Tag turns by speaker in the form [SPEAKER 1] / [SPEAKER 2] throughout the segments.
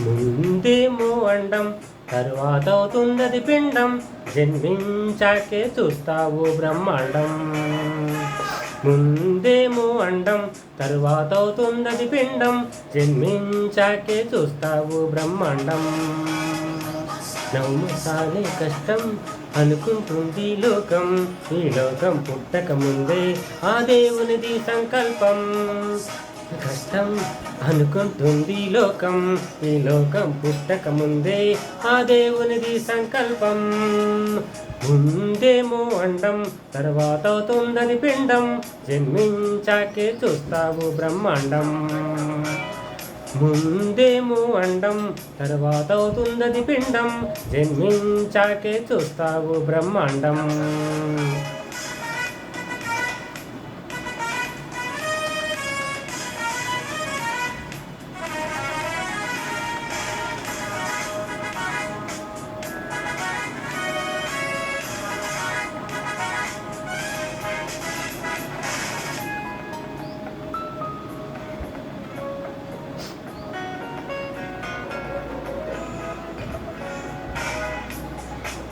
[SPEAKER 1] ముందేమో అండం తరువాత అవుతుందది పిండం. జన్మించాకే చూస్తావు బ్రహ్మాండం. ముందేమో అండం తరువాత అవుతుందది పిండం. జన్మించాకే చూస్తావు బ్రహ్మాండం. నవ్వుసాలే కష్టం అనుకుంటుంది లోకం. ఈ లోకం పుట్టక ముందే ఆ దేవునిది సంకల్పం. కష్టం అనుకుంటుంది లోకం. ఈ లోకం పుట్టక ముందే ఆ దేవునిది సంకల్పం. ముందేమో అండం తర్వాత అవుతుందని పిండం. జన్మించాకే చూస్తావు బ్రహ్మాండం. ముందేమో అండం తర్వాత అవుతుందది పిండం. జన్మించాకే చూస్తావు బ్రహ్మాండం.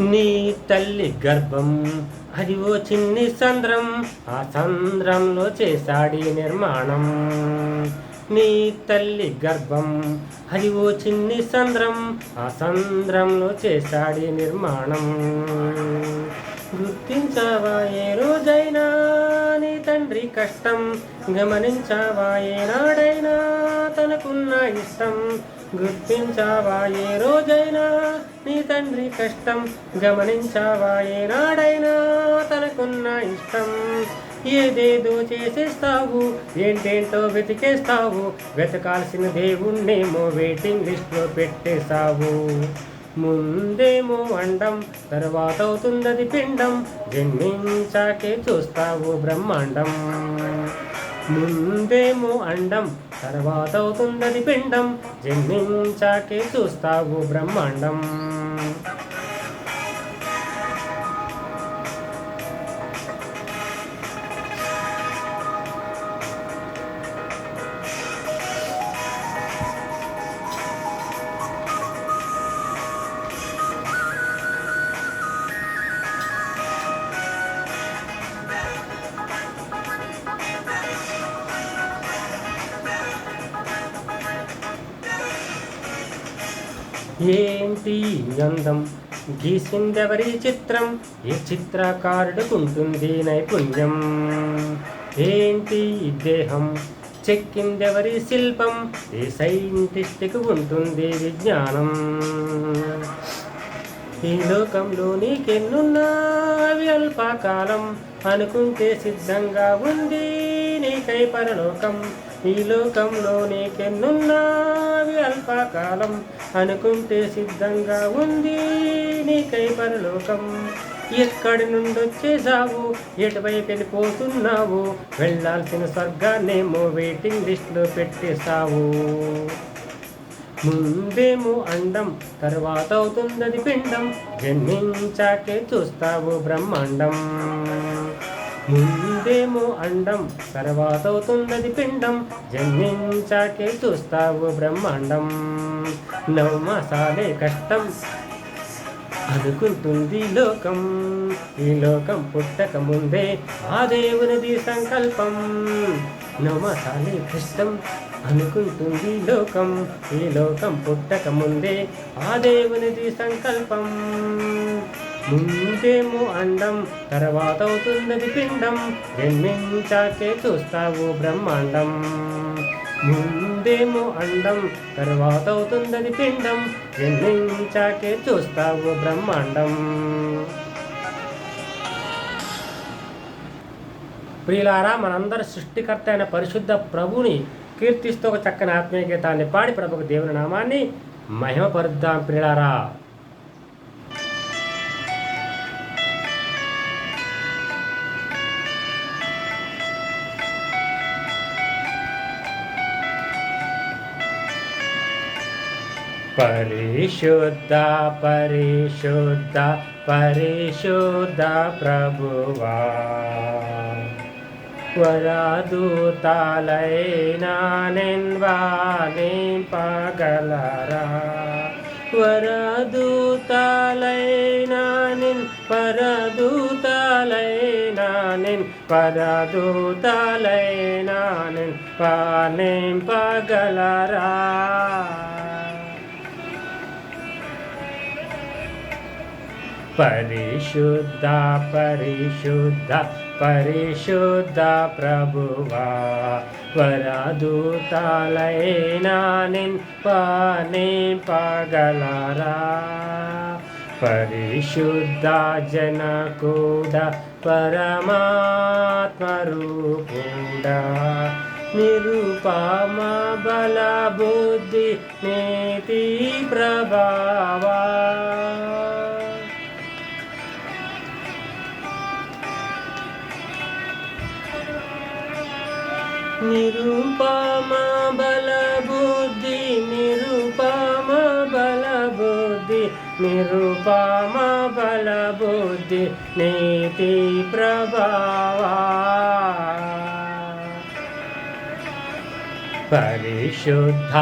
[SPEAKER 1] నీ తల్లి గర్భం. అది ఓ చిన్ని సంద్రం. ఆ సంద్రంలో చేశాడి నిర్మాణం. నీ తల్లి గర్భం. అది ఓ చిన్ని సంద్రం. ఆ సంద్రంలో చేశాడి నిర్మాణం. గుర్తించావా ఏ రోజైనా నీ తండ్రి కష్టం? గమనించావా ఏనాడైనా తనకున్న ఇష్టం? గుర్తించావా ఏ రోజైనా నీ తండ్రి కష్టం గమనించావా? ఏనాడైనా తనకున్న ఇష్టం. ఏదేదో చేసేస్తావు ఏంటేంటో వెతికేస్తావు? వెతకాల్సిన దేవుణ్ణేమో వెయిటింగ్ లిస్ట్లో పెట్టేస్తావు ముందేమో అండం తర్వాత అవుతుందది పిండం. జన్మించాకే చూస్తావు బ్రహ్మాండం. ముందేమో అండం తర్వాత అవుతుందది పిండం. జన్మించాకే చూస్తావు బ్రహ్మాండం. ఏంటి అందం గీసిందెవరి చిత్రం? ఏ చిత్రకారుడుకుంటుంది నైపుణ్యం? ఏంటి దేహం? చెక్కిందెవరి శిల్పం? ఏ సైంటిస్ట్కి ఉంటుంది విజ్ఞానం? ఈ లోకంలో నీకెన్నున్నా అవి అల్పకాలం. అనుకుంటే సిద్ధంగా ఉంది నీకై పరలోకం. ఈ లోకంలో నీకెన్నున్నా అవి అల్పకాలం. అనుకుంటే సిద్ధంగా ఉంది నీకై పరలోకం. ఎక్కడి నుండి వచ్చేసావు ఎటువైపు వెళ్ళిపోతున్నావు? వెళ్ళాల్సిన స్వర్గాన్నేమో వెయిటింగ్ లిస్ట్లో పెట్టేశావు. ముందేమో అండం తర్వాత అవుతుందది పిండం. జన్మించాకే చూస్తావు బ్రహ్మాండం. ముందేమో అండం తర్వాత అవుతుందది పిండం జన్మించాకే చూస్తావు బ్రహ్మాండం. నవమాసాలే కష్టం అనుకుంటుంది లోకం. ఈ లోకం పుట్టక ముందే ఆ దేవునిది సంకల్పం. నవమాసాలే కష్టం అనుకుంటుంది లోకం. ఈ లోకం పుట్టక ముందే ఆ దేవునిది సంకల్పం. ముందేమో అండం తర్వాత అవుతున్నది పిండం. జన్మించాకే చూస్తావు బ్రహ్మాండం. ముందేమో అండం తర్వాత అవుతున్నది పిండం. జన్మించాకే చూస్తావు బ్రహ్మాండం. ప్రియులారా మనందరి సృష్టికర్త అయిన పరిశుద్ధ ప్రభుని కీర్తిస్తూ ఒక చక్కని ఆత్మీయ గీతాన్ని పాడి ప్రభుకు దేవుని నామాన్ని మహిమపరుద్దాం ప్రియులారా. परिशुद्ध परिशुद्ध परिशुद्ध प्रभुवा। वरदूतालयनानिन्वानि पगलरा। वाे पागलरा वरदूता लयनानि परदुता पानि पागलरा। परिशुद्ध परिशुद्ध परिशुद्ध प्रभुवा परादूतलयेनानि पाणिपागलरा परिशुद्ध जनकूड परमात्मरूपूड। निरूपाम बलबुद्धि नेति प्रभावा। निरूपमा बलबुद्धि निरुपम बलबुद्धि निरूपा बलबुद्धि नीति प्रभवा। परिशुद्ध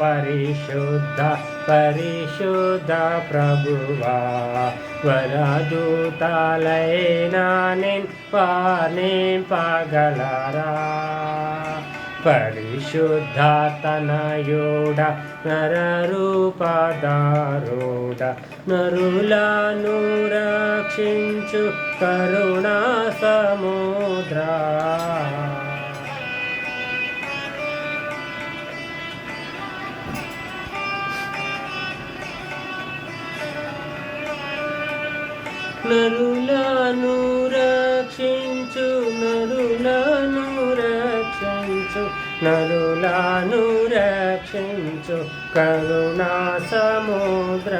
[SPEAKER 1] परिशुद्ध परिशुद्ध प्रभुवा वरादूतालय नाने पाने पगलारा పరిశుద్ధాతనయోడ నరూపదారోడ నరులను రక్షించు కరుణ సముద్రా నరులను నరులను రక్షించు కరుణా సముద్ర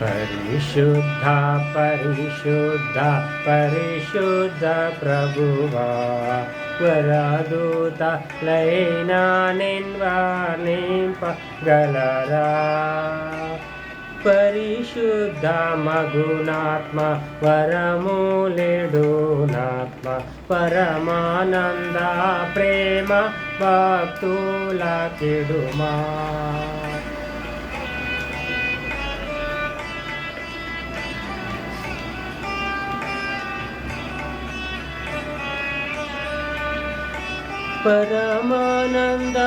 [SPEAKER 1] పరిశుద్ధ పరిశుద్ధ పరిశుద్ధ ప్రభువా వరదూత లైనా నిన్వా నింపగలరా परिशुद्धा मगुणात्मा परमो लेडुनात्मा परमानन्दा प्रेम वा तूला परमानन्द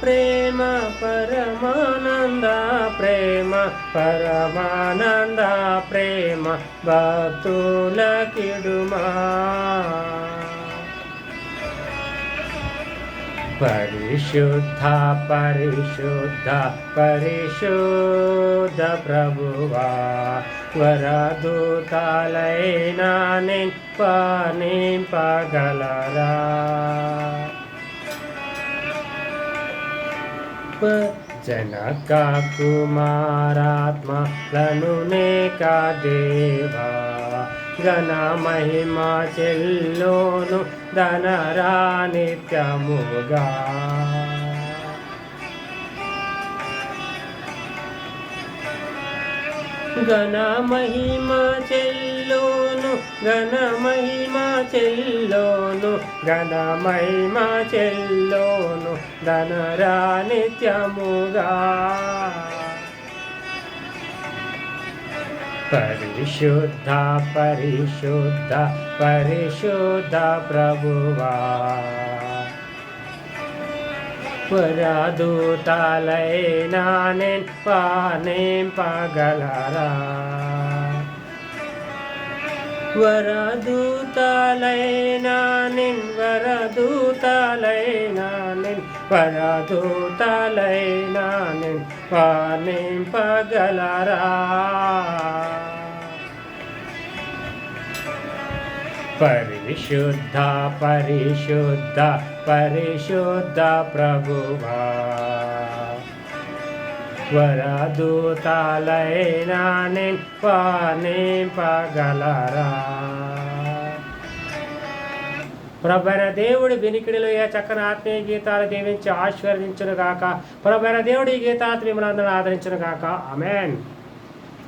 [SPEAKER 1] प्रेम परमानन्दा प्रेम ప్రేమ పరమానంద ప్రేమ భక్తుల కిడుమా పరిశుద్ధ పరిశుద్ధ పరిశుద్ధ ప్రభువా వరదూతాలైనా నింపగలరా జనక కుమారాత్మలను నేకా దేవా ఘన మహిమ చెల్లోను ధనరా నిత్యముగా ఘన మహిమ చెల్లోను ఘన మహిమ చెల్లోను ఘన మహిమ చెల్లోను ధనరా నిత్యముగా పరిశుద్ధ పరిశుద్ధ పరిశుద్ధ ప్రభువా వరదూతాలైనా నేను పానింపగలరా వరదూతాలైనా నిన్ వరదూతాలైనా నిన్ వరదూతాలైనా నిన్ పానింపగలరా పరిశుద్ధ పరిశుద్ధ పరిశుద్ధ ప్రభువా. వరదూతాలైనా నిన్ పానింపగలరా ప్రభైన దేవుడి వినికిడిలో ఏ చక్కని ఆత్మీయ గీతాలు దీవించి ఆశీర్వదించును గాక ప్రభర దేవుడి ఈ గీతాలు ఆదరించును గాక అమెన్